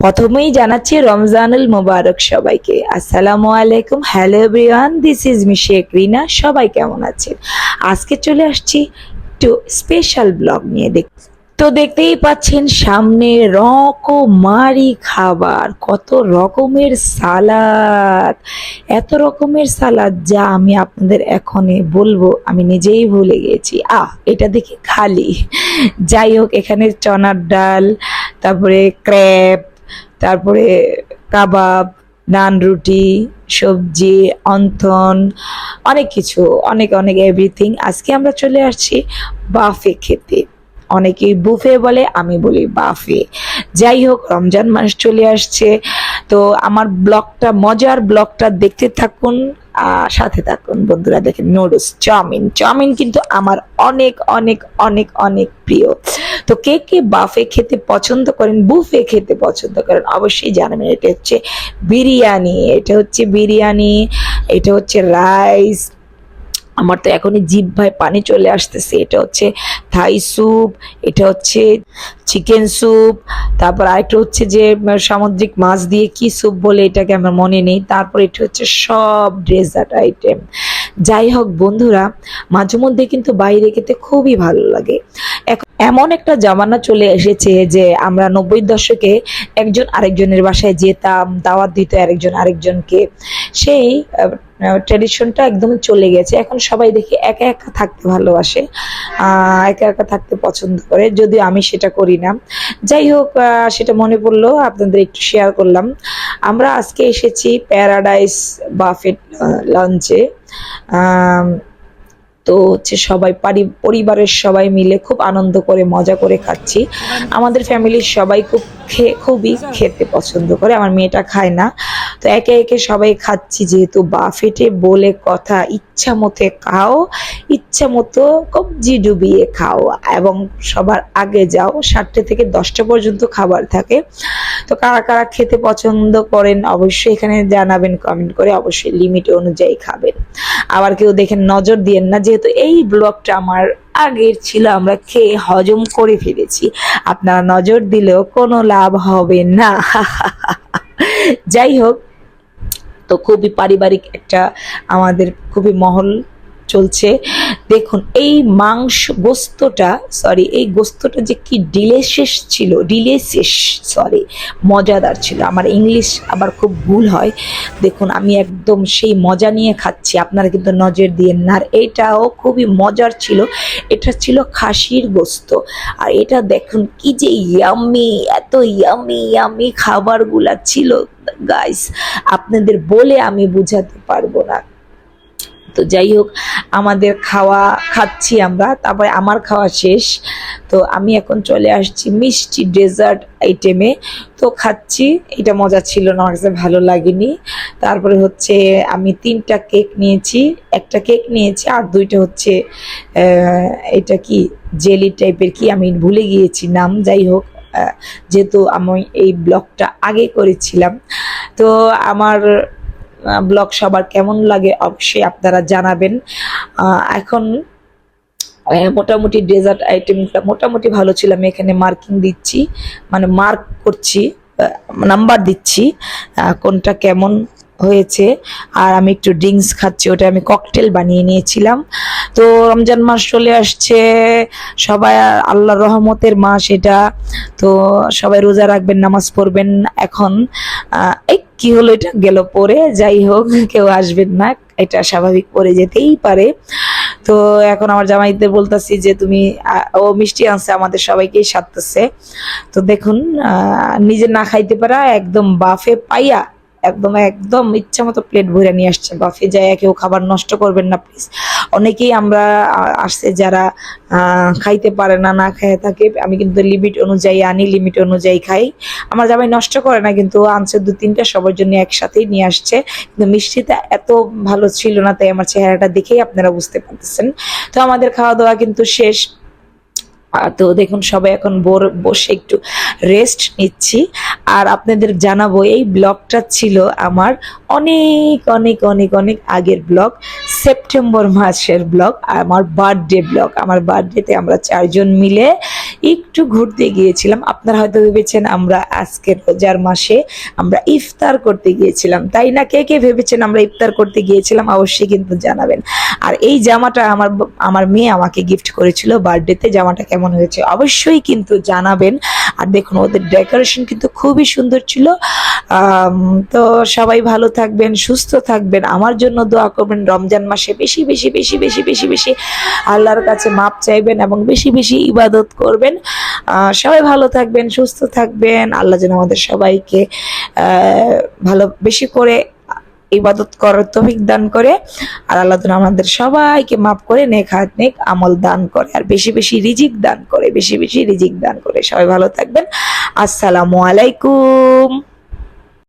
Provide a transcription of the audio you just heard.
প্রথমেই জানাচ্ছি রমজানুল মোবারক সবাইকে। আসসালামু আলাইকুম। Hello everyone this is me Sheikh Rina সবাই কেমন আছেন? আজকে চলে আসছি একটু স্পেশাল ব্লগ নিয়ে। দেখ তো দেখতেই পাচ্ছেন সামনে রকমারি খাবার। কত রকমের সালাদ। এত রকমের সালাদ যা আমি আপনাদের এখনই বলব। আমি নিজেই ভুলে গেছি। আহ, এটা দেখি খালি। যাই হোক, এখানে চনার ডাল, তারপরে ক্র্যাব তারপরে কাবাব, নান রুটি, সবজি, অন্থন, অনেক কিছু, অনেক অনেক এভরিথিং আজকে আমরা চলে আসছি বাফে খেতে। অনেকেই বুফে বলে, আমি বলি বাফে। যাই হোক, রমজান মাস চলে আসছে। তো আমার ব্লগটা, মজার ব্লগটা দেখতে থাকুন সাথে থাকুন বন্ধুরা, দেখেন নুডলস, চাউমিন। চাউমিন কিন্তু আমার অনেক অনেক অনেক অনেক প্রিয়। তো কে কে বাফে খেতে পছন্দ করেন, বুফে খেতে পছন্দ করেন, অবশ্যই জানাবেন। এটা হচ্ছে বিরিয়ানি, এটা হচ্ছে বিরিয়ানি, এটা হচ্ছে রাইস আমার তো এখনই জিভ ভাই পানি চলে আসতেছে। এটা হচ্ছে থাই স্যুপ, এটা হচ্ছে চিকেন স্যুপ, তারপর আরেকটা হচ্ছে যে সামুদ্রিক মাছ দিয়ে কি স্যুপ বলে এটাকে আমার মনে নেই। তারপর এটা হচ্ছে সব ডেজার্ট আইটেম। যাই হোক বন্ধুরা, মাঝে মধ্যে কিন্তু বাইরে খেতে খুবই ভালো লাগে। এখন এমন একটা জামানা চলে এসেছে যে, আমরা নব্বই দশকে একজন আরেকজনের বাসায় যেতাম, দাওয়াত দিত আরেকজন আরেকজনকে। সেই ট্রেডিশনটা একদম চলে গেছে। এখন সবাই দেখি একা একা থাকতে ভালোবাসে একা একা থাকতে পছন্দ করে, যদিও আমি সেটা করি না। যাই হোক সেটা মনে পড়ল, আপনাদের একটু শেয়ার করলাম। আমরা আজকে এসেছি প্যারাডাইস বাফেট লঞ্চে তো হচ্ছে সবাই, পারি, পরিবারের সবাই মিলে খুব আনন্দ করে, মজা করে খাচ্ছি। আমাদের ফ্যামিলির সবাই খুব খেয়ে খুবই খেতে পছন্দ করে, আমার মেয়েটা খায় না। তো একে একে সবাই খাচ্ছি যেহেতু বাফেটে বলে কথা, ইচ্ছা মতে খাও, ইচ্ছা মতো কবজি ডুবিয়ে খাও এবং সবার আগে যাও, সাতটা থেকে দশটা পর্যন্ত খাবার থাকে। তো কারা কারা খেতে পছন্দ করেন অবশ্যই এখানে জানাবেন কমেন্ট করে অবশ্যই লিমিট অনুযায়ী খাবেন। আবার কেউ দেখেন নজর দিয়েন না, যেহেতু এই ব্লগটা আমার আগের ছিল, আমরা খেয়ে হজম করে ফেলেছি। আপনারা নজর দিলেও কোনো লাভ হবে না। যাই হোক তো খুবই পারিবারিক একটা আমাদের খুবই মহল চলছে। দেখুন, এই মাংস গোস্তটা সরি এই গোস্তটা যে কি ডিলেশিয়াস ছিল ডিলেশিয়াস সরি মজাদার ছিল। আমার ইংলিশ আবার খুব ভুল হয়। দেখুন, আমি একদম সেই মজা নিয়ে খাচ্ছি। আপনারা কিন্তু নজর দিয়ে না। আর এটাও খুবই মজার ছিল। এটা ছিল খাসির গোস্ত। আর এটা দেখুন, কি যে ইয়ামি এত ইয়ামি ইয়ামি খাবারগুলা ছিল। গাইস আপনাদের বলে আমি বুঝাতে পারব না। তো যাই হোক আমাদের খাওয়া খাচ্ছি আমরা, তারপরে আমার খাওয়া শেষ। তো আমি এখন চলে আসছি মিষ্টি ডেজার্ট আইটেমে। তো খাচ্ছি, এটা মজা ছিল না, আমার কাছে ভালো লাগেনি। তারপরে হচ্ছে আমি তিনটা কেক নিয়েছি, একটা কেক নিয়েছি, আর দুইটা হচ্ছে এটা কি জেলি টাইপের কি, আমি ভুলে গিয়েছি নাম যাই হোক যেহেতু আমি এই ব্লগটা আগে করেছিলাম। তো আমার ব্লগ সবার কেমন লাগে অবশ্যই আপনারা জানাবেন। এখন মোটামুটি ডেজার্ট আইটেমটা মোটামুটি ভালো ছিল। আমি এখানে মার্কিং দিচ্ছি মানে মার্ক করছি নাম্বার দিচ্ছি কোনটা কেমন হয়েছে। আর আমি একটু ড্রিঙ্কস খাচ্ছি, ওটা আমি ককটেল বানিয়ে নিয়েছিলাম। তো রমজান মাস চলে আসছে, সবাই আল্লাহ রহমতের মাস এটা। তো সবাই রোজা রাখবেন, নামাজ পড়বেন। এখন এই কি হলো এটা? গেল পরে, যাই হোক, কেউ আসবেন না, এটা স্বাভাবিক পরে যেতেই পারে। তো এখন আমার জামাইতে বলতেছি যে তুমি ও মিষ্টি আনছে, আমাদের সবাইকেই সারতেছে। তো দেখুন নিজে না খাইতে পারা, একদম বাফে পাইয়া একদম একদম ইচ্ছা মতো প্লেট ভরে নিয়ে আসছে। বাফে যায় কেউ খাবার নষ্ট করবেন না প্লিজ অনেকেই আমরা আসছে যারা খাইতে পারে না না খেয়ে থাকে। আমি কিন্তু লিমিট অনুযায়ী আনি লিমিট অনুযায়ী খাই। আমার জামাই নষ্ট করে না, কিন্তু আনছে দু তিনটা, সবার জন্য একসাথেই নিয়ে আসছে। কিন্তু মিষ্টিটা এত ভালো ছিল না, তাই আমার চেহারাটা দেখেই আপনারা বুঝতে পারতেছেন। তো আমাদের খাওয়া দাওয়া কিন্তু শেষ। তো দেখুন, সবাই এখন বোর, বসে একটু রেস্ট নিচ্ছি। আর আপনাদের জানাব, এই ব্লগটা ছিল আমার অনেক অনেক অনেক অনেক আগের ব্লগ, সেপ্টেম্বর মাসের ব্লগ, আমার বার্থডে ব্লগ। আমার বার্থডেতে আমরা চারজন মিলে একটু ঘুরতে গিয়েছিলাম। আপনারা হয়তো ভেবেছেন আমরা আজকের রোজার মাসে আমরা ইফতার করতে গিয়েছিলাম। তাই না? কে কে ভেবেছেন আমরা ইফতার করতে গিয়েছিলাম অবশ্যই কিন্তু জানাবেন। আর এই জামাটা আমার আমার মেয়ে আমাকে গিফট করেছিল বার্থডেতে জামাটা কেমন হয়েছে অবশ্যই কিন্তু জানাবেন। আর দেখুন, ওদের ডেকোরেশন কিন্তু খুবই সুন্দর ছিল। তো সবাই ভালো থাকবেন, সুস্থ থাকবেন। আমার জন্য দোয়া করবেন, রমজান মাসে বেশি বেশি বেশি বেশি বেশি বেশি আল্লাহর কাছে মাপ চাইবেন এবং বেশি বেশি ইবাদত করবেন। সবাই ভালো থাকবেন, সুস্থ থাকবেন। আল্লাহ যেন আমাদের সবাইকে ভালো, বেশি করে ইবাদত করার তৌফিক দান করে। আর আল্লাহ যেন আমাদের সবাইকে মাফ করে, নেক হাত, নেক আমল দান করে। আর বেশি বেশি রিজিক দান করে, বেশি বেশি রিজিক দান করে। সবাই ভালো থাকবেন। আসসালামু আলাইকুম।